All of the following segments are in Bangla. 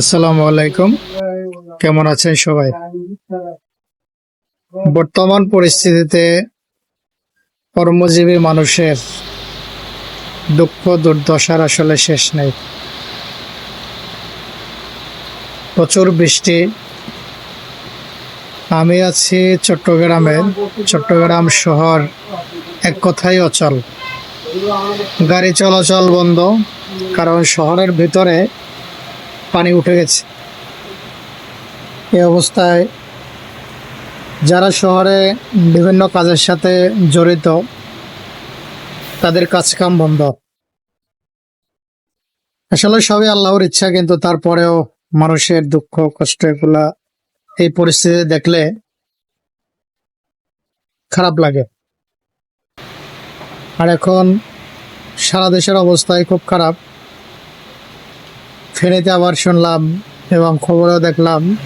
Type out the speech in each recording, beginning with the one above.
আসসালামু আলাইকুম। কেমন আছেন সবাই? বর্তমান পরিস্থিতিতে কর্মজীবী মানুষের দুঃখ, দুর্দশার আসলে শেষ নেই। প্রচুর বৃষ্টি। আমি আছি চট্টগ্রামে। চট্টগ্রাম শহর এক কথাই অচল। গাড়ি চলাচল বন্ধ, কারণ শহরের ভিতরে পানি উঠে গেছে। এ অবস্থায় যারা শহরে বিভিন্ন কাজের সাথে জড়িত, তাদের কাজকাম বন্ধ। আসলে সবই আল্লাহর ইচ্ছা, কিন্তু তারপরেও মানুষের দুঃখ কষ্ট এগুলা এই পরিস্থিতি দেখলে খারাপ লাগে। আর এখন সারা দেশের অবস্থাই খুব খারাপ। ফেনীতে আবার শুনলাম এবং খবরেও দেখলাম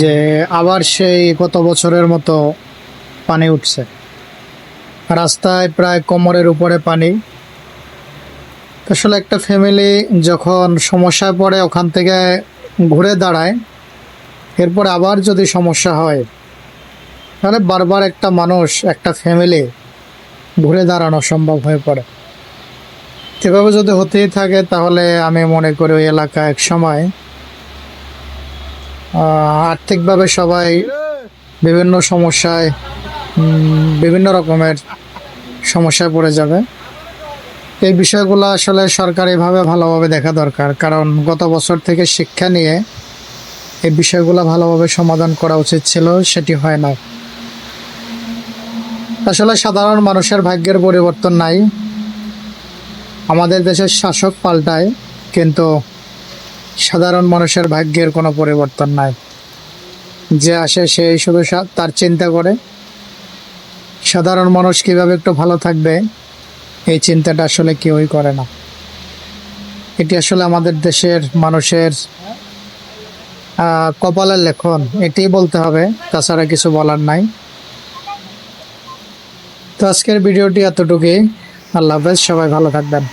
যে আবার সেই গত বছরের মতো পানি উঠছে। রাস্তায় প্রায় কোমরের উপরে পানি। আসলে একটা ফ্যামিলি যখন সমস্যায় পড়ে ওখান থেকে ঘুরে দাঁড়ায়, এরপর আবার যদি সমস্যা হয়, তাহলে বারবার একটা মানুষ, একটা ফ্যামিলি ঘুরে দাঁড়ানো সম্ভব হয়ে পড়ে। এভাবে যদি হতেই থাকে, তাহলে আমি মনে করি ওই এলাকা এক সময় আর্থিকভাবে সবাই বিভিন্ন সমস্যায় বিভিন্ন রকমের সমস্যায় পড়ে যাবে। এই বিষয়গুলো আসলে সরকারিভাবে ভালোভাবে দেখা দরকার, কারণ গত বছর থেকে শিক্ষা নিয়ে এই বিষয়গুলো ভালোভাবে সমাধান করা উচিত ছিল, সেটি হয় না আসলে সাধারণ মানুষের ভাগ্যের পরিবর্তন নাই। আমাদের দেশের শাসক পাল্টায়, কিন্তু সাধারণ মানুষের ভাগ্যের কোনো পরিবর্তন নাই। যে আসে সেই শুধু তার চিন্তা করে। সাধারণ মানুষ কীভাবে একটু ভালো থাকবে, এই চিন্তাটা আসলে কেউই করে না। এটি আসলে আমাদের দেশের মানুষের কপালের লেখন। এটি বলতে হবে, তাছাড়া কিছু বলার নাই। তো আজকের ভিডিওটি এতটুকুই। আল্লাহ হাফেজ, সবাই ভালো থাকবেন।